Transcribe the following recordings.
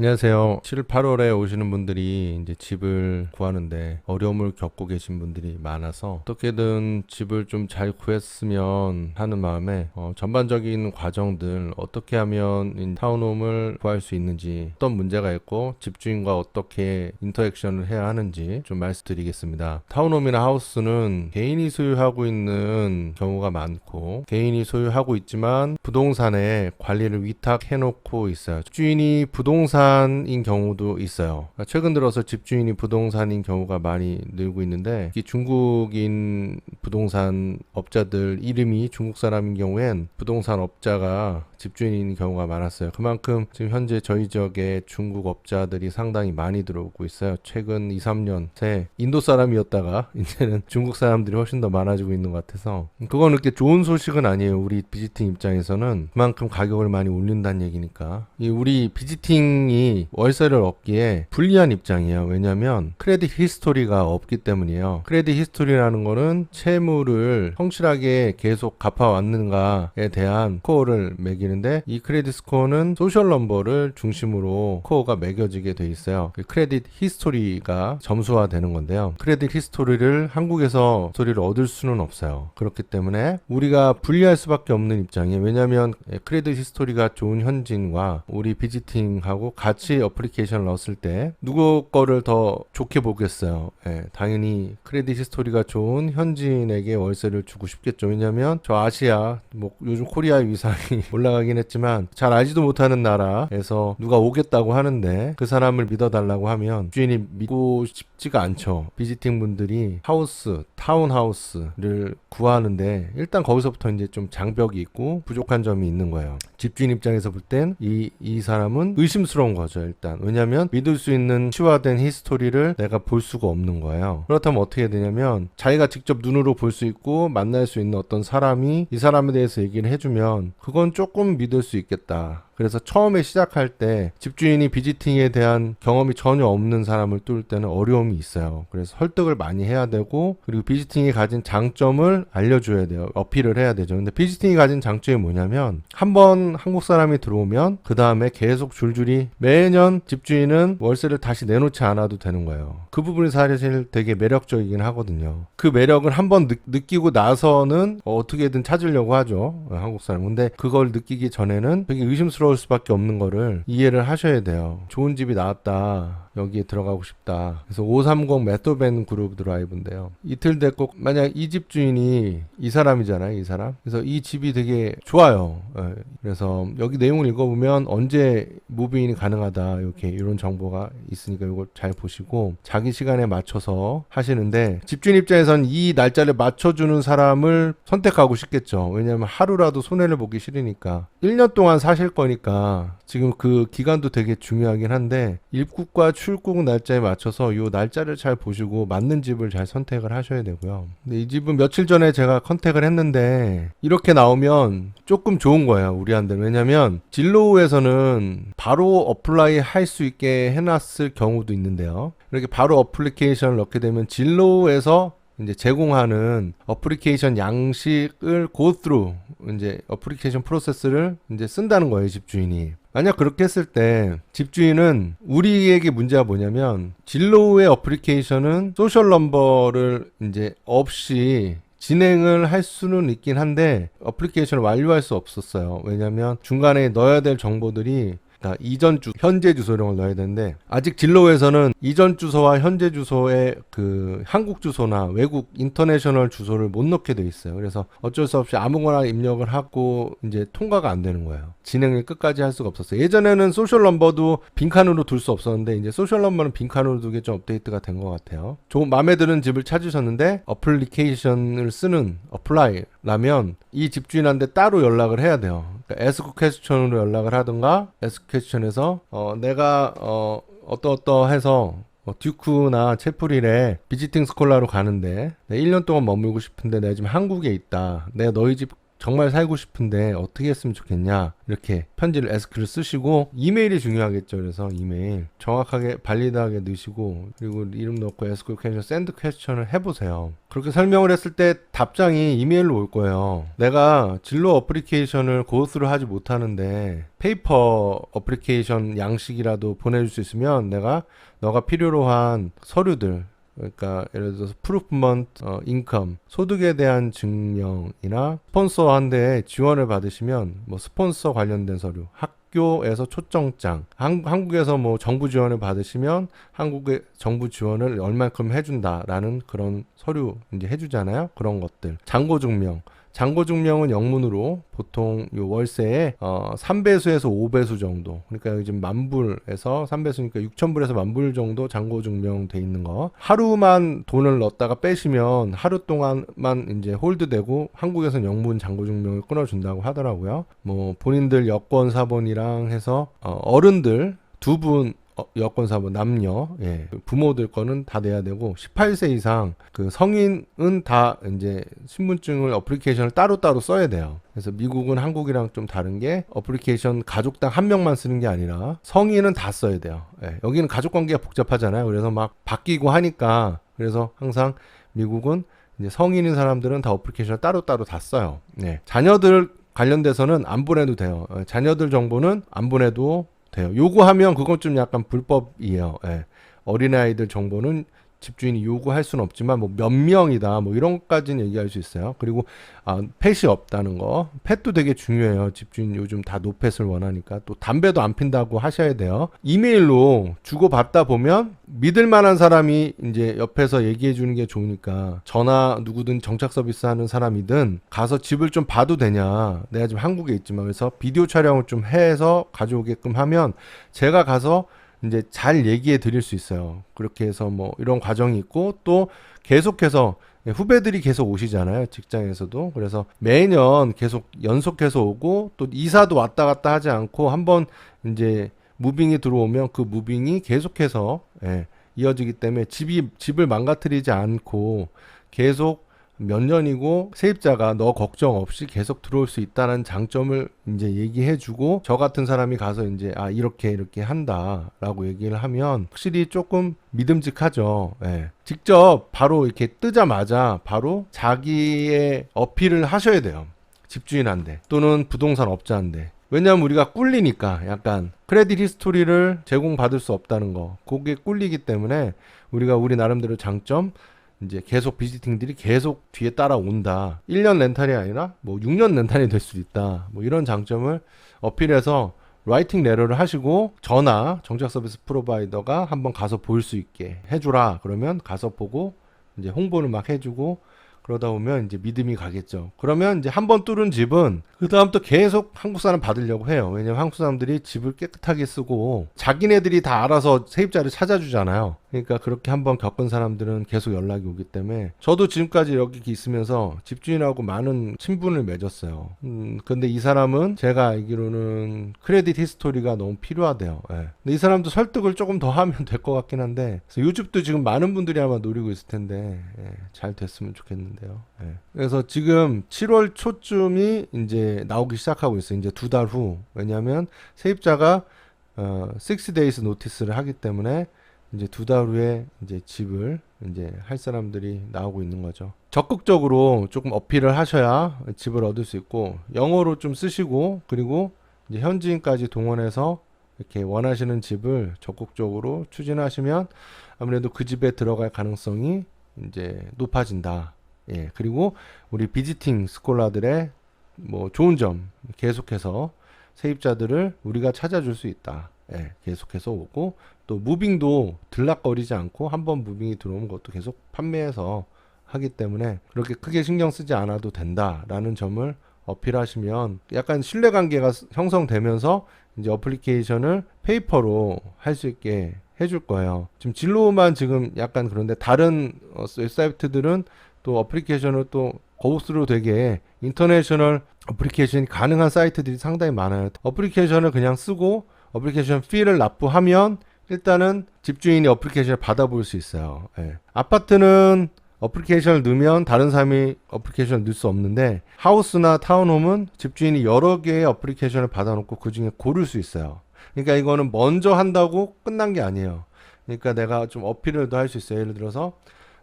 안녕하세요. 7, 8월에 오시는 분들이 이제 집을 구하는데 어려움을 겪고 계신 분들이 많아서 어떻게든 집을 좀 잘 구했으면 하는 마음에 어, 전반적인 과정들 어떻게 하면 이 타운홈을 구할 수 있는지 어떤 문제가 있고 집주인과 어떻게 인터액션을 해야 하는지 좀 말씀드리겠습니다. 타운홈이나 하우스는 개인이 소유하고 있는 경우가 많고 개인이 소유하고 있지만 부동산에 관리를 위탁해 놓고 있어요. 주인이 부동산 인 경우도 있어요. 그러니까 최근 들어서 집주인이 부동산인 경우가 많이 늘고 있는데 이 중국인 부동산 업자들 이름이 중국 사람인 경우엔 부동산 업자가 집주인인 경우가 많았어요. 그만큼 지금 현재 저희 지역에 중국 업자들이 상당히 많이 들어오고 있어요. 최근 2, 3년 새 인도 사람이었다가 이제는 중국 사람들이 훨씬 더 많아지고 있는 것 같아서 그건 그렇게 좋은 소식은 아니에요. 우리 비지팅 입장에서는 그만큼 가격을 많이 올린다는 얘기니까 이 우리 비지팅이 월세를 얻기에 불리한 입장이에요. 왜냐하면 크레딧 히스토리가 없기 때문이에요. 크레딧 히스토리라는 거는 채무를 성실하게 계속 갚아왔는가에 대한 코어를 매기는 데 이 크레딧 스코어는 소셜 넘버를 중심으로 코어가 매겨지게 돼 있어요. 그 크레딧 히스토리가 점수화 되는 건데요. 크레딧 히스토리를 한국에서 소리를 얻을 수는 없어요. 그렇기 때문에 우리가 분리할 수밖에 없는 입장이에요. 왜냐하면 크레딧 히스토리가 좋은 현지인과 우리 비지팅하고 같이 어플리케이션을 넣었을 때 누구 거를 더 좋게 보겠어요. 예, 당연히 크레딧 히스토리가 좋은 현지인에게 월세를 주고 싶겠죠. 왜냐하면 저 아시아 뭐 요즘 코리아 위상이 올라가 긴 했지만 잘 알지도 못하는 나라에서 누가 오겠다고 하는데 그 사람을 믿어달라고 하면 주인이 믿고 싶지가 않죠. 비지팅 분들이 하우스, 타운하우스를 구하는데 일단 거기서부터 이제 좀 장벽이 있고 부족한 점이 있는 거예요. 집주인 입장에서 볼 땐 이 이 사람은 의심스러운 거죠. 일단 왜냐하면 믿을 수 있는 치화된 히스토리를 내가 볼 수가 없는 거예요. 그렇다면 어떻게 되냐면 자기가 직접 눈으로 볼 수 있고 만날 수 있는 어떤 사람이 이 사람에 대해서 얘기를 해주면 그건 조금 믿을 수 있겠다. 그래서 처음에 시작할 때 집주인이 비지팅에 대한 경험이 전혀 없는 사람을 뚫을 때는 어려움이 있어요. 그래서 설득을 많이 해야 되고 그리고 비지팅이 가진 장점을 알려줘야 돼요. 어필을 해야 되죠. 근데 비지팅이 가진 장점이 뭐냐면 한 번 한국 사람이 들어오면 그 다음에 계속 줄줄이 매년 집주인은 월세를 다시 내놓지 않아도 되는 거예요. 그 부분이 사실 되게 매력적이긴 하거든요. 그 매력을 한번 느끼고 나서는 어떻게든 찾으려고 하죠. 한국 사람. 근데 그걸 느끼기 전에는 되게 의심스러 울 수밖에 없는 거를 이해를 하셔야 돼요. 좋은 집이 나왔다. 여기에 들어가고 싶다. 그래서 530 메토벤 그룹 드라이브인데요. 이틀 됐고 만약 이 집 주인이 이 사람이잖아요. 이 사람. 그래서 이 집이 되게 좋아요. 예. 그래서 여기 내용을 읽어보면 언제 무비인이 가능하다. 이렇게 이런 정보가 있으니까 이걸 잘 보시고 자기 시간에 맞춰서 하시는데 집주인 입장에선 이 날짜를 맞춰주는 사람을 선택하고 싶겠죠. 왜냐하면 하루라도 손해를 보기 싫으니까 1년 동안 사실 거니까 지금 그 기간도 되게 중요하긴 한데 입국과 출국 날짜에 맞춰서 이 날짜를 잘 보시고 맞는 집을 잘 선택을 하셔야 되고요. 근데 이 집은 며칠 전에 제가 컨택을 했는데 이렇게 나오면 조금 좋은 거예요. 우리한테는. 왜냐면 진로우에서는 바로 어플라이 할 수 있게 해놨을 경우도 있는데요. 이렇게 바로 어플리케이션을 넣게 되면 진로우에서 이제 제공하는 어플리케이션 양식을 through 이제 어플리케이션 프로세스를 이제 쓴다는 거예요 집주인이 만약 그렇게 했을 때 집주인은 우리에게 문제가 뭐냐면 진로우의 어플리케이션은 소셜 넘버를 이제 없이 진행을 할 수는 있긴 한데 어플리케이션을 완료할 수 없었어요. 왜냐하면 중간에 넣어야 될 정보들이 다 이전 주 현재 주소 이런 걸 넣어야 되는데 아직 진로에서는 이전 주소와 현재 주소의 그 한국 주소나 외국 인터내셔널 주소를 못 넣게 돼 있어요. 그래서 어쩔 수 없이 아무거나 입력을 하고 이제 통과가 안 되는 거예요. 진행을 끝까지 할 수가 없었어요. 예전에는 소셜 넘버도 빈칸으로 둘 수 없었는데 이제 소셜 넘버는 빈칸으로 두게 좀 업데이트가 된 것 같아요. 좋은 마음에 드는 집을 찾으셨는데 어플리케이션을 쓰는 어플라이 라면 이 집주인한테 따로 연락을 해야 돼요. 그러니까 에스크 퀘스천으로 연락을 하든가 에스크 퀘스천에서 어 내가 어 어떠 어떠 해서 뭐 듀크나 채프릴에 비지팅 스콜라로 가는데 내 1년 동안 머물고 싶은데 내가 지금 한국에 있다. 내가 너희 집 정말 살고 싶은데 어떻게 했으면 좋겠냐? 이렇게 편지를 에스크를 쓰시고 이메일이 중요하겠죠. 그래서 이메일 정확하게 발리드하게 넣으시고 그리고 이름 넣고 에스크 퀘션 샌드 퀘스천을 해보세요. 그렇게 설명을 했을 때 답장이 이메일로 올 거예요. 내가 진로 어플리케이션을 고스로 하지 못하는데 페이퍼 어플리케이션 양식이라도 보내줄 수 있으면 내가 너가 필요로 한 서류들 그러니까 예를 들어서 프루프먼트 어, 인컴 소득에 대한 증명이나 스폰서한테 지원을 받으시면 뭐 스폰서 관련된 서류 학교에서 초청장 한, 한국에서 뭐 정부 지원을 받으시면 한국의 정부 지원을 얼마큼 해준다라는 그런 서류 이제 해주잖아요. 그런 것들. 잔고 증명 잔고 증명은 영문으로 보통 요 월세에 어 3배수에서 5배수 정도. 그러니까 요즘 만불에서 3배수니까 6천불에서 만불 정도 잔고 증명 돼 있는 거. 하루만 돈을 넣었다가 빼시면 하루 동안만 이제 홀드되고 한국에서는 영문 잔고 증명을 끊어 준다고 하더라고요. 뭐 본인들 여권 사본이랑 해서 어 어른들 두분 어, 여권 사본 남녀 예, 부모들 거는 다 내야 되고 18세 이상 그 성인은 다 이제 신분증을 어플리케이션을 따로따로 써야 돼요. 그래서 미국은 한국이랑 좀 다른 게 어플리케이션 가족당 한 명만 쓰는 게 아니라 성인은 다 써야 돼요. 예, 여기는 가족 관계가 복잡하잖아요. 그래서 막 바뀌고 하니까 그래서 항상 미국은 이제 성인인 사람들은 다 어플리케이션을 따로따로 다 써요. 예, 자녀들 관련돼서는 안 보내도 돼요. 예, 자녀들 정보는 안 보내도 돼요. 요구하면 그건 좀 약간 불법이에요. 예. 어린아이들 정보는 집주인이 요구할 수는 없지만 뭐 몇 명이다 뭐 이런 것까지는 얘기할 수 있어요. 그리고 아, 펫이 없다는 거. 펫도 되게 중요해요. 집주인 요즘 다 노펫을 원하니까 또 담배도 안 핀다고 하셔야 돼요. 이메일로 주고 받다 보면 믿을 만한 사람이 이제 옆에서 얘기해 주는 게 좋으니까 전화 누구든 정착 서비스 하는 사람이든 가서 집을 좀 봐도 되냐. 내가 지금 한국에 있지만 그래서 비디오 촬영을 좀 해서 가져오게끔 하면 제가 가서 이제 잘 얘기해 드릴 수 있어요. 그렇게 해서 뭐 이런 과정이 있고 또 계속해서 후배들이 계속 오시잖아요. 직장에서도. 그래서 매년 계속 연속해서 오고 또 이사도 왔다 갔다 하지 않고 한번 이제 무빙이 들어오면 그 무빙이 계속해서 예, 이어지기 때문에 집이 집을 망가뜨리지 않고 계속 몇 년이고 세입자가 너 걱정 없이 계속 들어올 수 있다는 장점을 이제 얘기해 주고 저 같은 사람이 가서 이제 아 이렇게 이렇게 한다라고 얘기를 하면 확실히 조금 믿음직하죠. 예. 직접 바로 이렇게 뜨자마자 바로 자기의 어필을 하셔야 돼요. 집주인한테 또는 부동산 업자한테 왜냐하면 우리가 꿀리니까 약간 크레딧 히스토리를 제공받을 수 없다는 거 그게 꿀리기 때문에 우리가 우리 나름대로 장점 이제 계속 비지팅들이 계속 뒤에 따라온다. 1년 렌탈이 아니라 뭐 6년 렌탈이 될 수도 있다. 뭐 이런 장점을 어필해서 라이팅 레터를 하시고 전화 정착 서비스 프로바이더가 한번 가서 볼 수 있게 해주라. 그러면 가서 보고 이제 홍보를 막 해주고 그러다 보면 이제 믿음이 가겠죠. 그러면 이제 한 번 뚫은 집은 그 다음 또 계속 한국 사람 받으려고 해요. 왜냐면 한국 사람들이 집을 깨끗하게 쓰고 자기네들이 다 알아서 세입자를 찾아주잖아요. 그러니까 그렇게 한번 겪은 사람들은 계속 연락이 오기 때문에 저도 지금까지 여기 있으면서 집주인하고 많은 친분을 맺었어요. 음, 근데 이 사람은 제가 알기로는 크레딧 히스토리가 너무 필요하대요. 예. 근데 이 사람도 설득을 조금 더 하면 될 것 같긴 한데 요즘도 지금 많은 분들이 아마 노리고 있을 텐데 예, 잘 됐으면 좋겠는데요. 예. 그래서 지금 7월 초쯤이 이제 나오기 시작하고 있어요. 이제 두 달 후. 왜냐하면 세입자가 어, 6days 노티스를 하기 때문에 이제 두 달 후에 이제 집을 이제 할 사람들이 나오고 있는 거죠. 적극적으로 조금 어필을 하셔야 집을 얻을 수 있고 영어로 좀 쓰시고 그리고 이제 현지인까지 동원해서 이렇게 원하시는 집을 적극적으로 추진하시면 아무래도 그 집에 들어갈 가능성이 이제 높아진다. 예. 그리고 우리 비지팅 스콜라들의 뭐 좋은 점 계속해서 세입자들을 우리가 찾아줄 수 있다. 예, 계속해서 오고 또 무빙도 들락거리지 않고 한번 무빙이 들어오는 것도 계속 판매해서 하기 때문에 그렇게 크게 신경 쓰지 않아도 된다라는 점을 어필하시면 약간 신뢰 관계가 형성되면서 이제 어플리케이션을 페이퍼로 할 수 있게 해줄 거예요. 지금 진로만 지금 약간 그런데 다른 어, 사이트들은 또 어플리케이션을 또 고스로 되게 인터내셔널 어플리케이션이 가능한 사이트들이 상당히 많아요. 어플리케이션을 그냥 쓰고 어플리케이션 피를 납부하면 일단은 집주인이 어플리케이션을 받아볼 수 있어요. 예. 아파트는 어플리케이션을 넣으면 다른 사람이 어플리케이션을 넣을 수 없는데 하우스나 타운홈은 집주인이 여러 개의 어플리케이션을 받아놓고 그 중에 고를 수 있어요. 그러니까 이거는 먼저 한다고 끝난 게 아니에요. 그러니까 내가 좀 어필을 더 할 수 있어요. 예를 들어서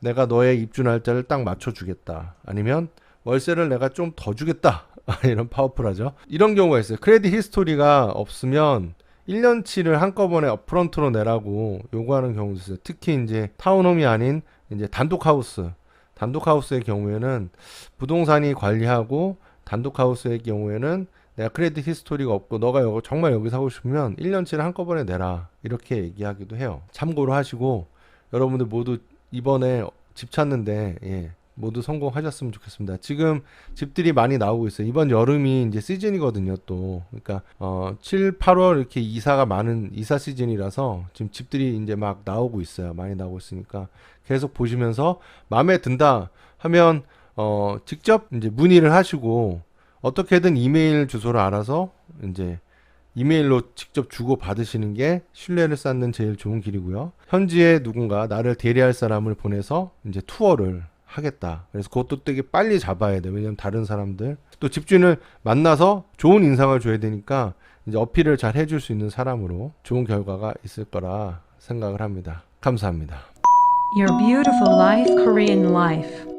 내가 너의 입주 날짜를 딱 맞춰주겠다. 아니면 월세를 내가 좀 더 주겠다. 이런 파워풀하죠. 이런 경우가 있어요. 크레딧 히스토리가 없으면 1년치를 한꺼번에 업프런트로 내라고 요구하는 경우도 있어요. 특히 이제 타운홈이 아닌 이제 단독 하우스. 단독 하우스의 경우에는 부동산이 관리하고 단독 하우스의 경우에는 내가 크레딧 히스토리가 없고 너가 여기 정말 여기 사고 싶으면 1년치를 한꺼번에 내라. 이렇게 얘기하기도 해요. 참고로 하시고 여러분들 모두 이번에 집 찾는데 예, 모두 성공하셨으면 좋겠습니다. 지금 집들이 많이 나오고 있어요. 이번 여름이 이제 시즌이거든요, 또. 그러니까 어 7, 8월 이렇게 이사가 많은 이사 시즌이라서 지금 집들이 이제 막 나오고 있어요. 많이 나오고 있으니까 계속 보시면서 마음에 든다 하면 어 직접 이제 문의를 하시고 어떻게든 이메일 주소를 알아서 이제 이메일로 직접 주고 받으시는 게 신뢰를 쌓는 제일 좋은 길이고요. 현지에 누군가 나를 대리할 사람을 보내서 이제 투어를 하겠다. 그래서 그것도 되게 빨리 잡아야 돼. 왜냐면 다른 사람들 또 집주인을 만나서 좋은 인상을 줘야 되니까 이제 어필을 잘 해줄 수 있는 사람으로 좋은 결과가 있을 거라 생각을 합니다. 감사합니다. Your beautiful life Korean life.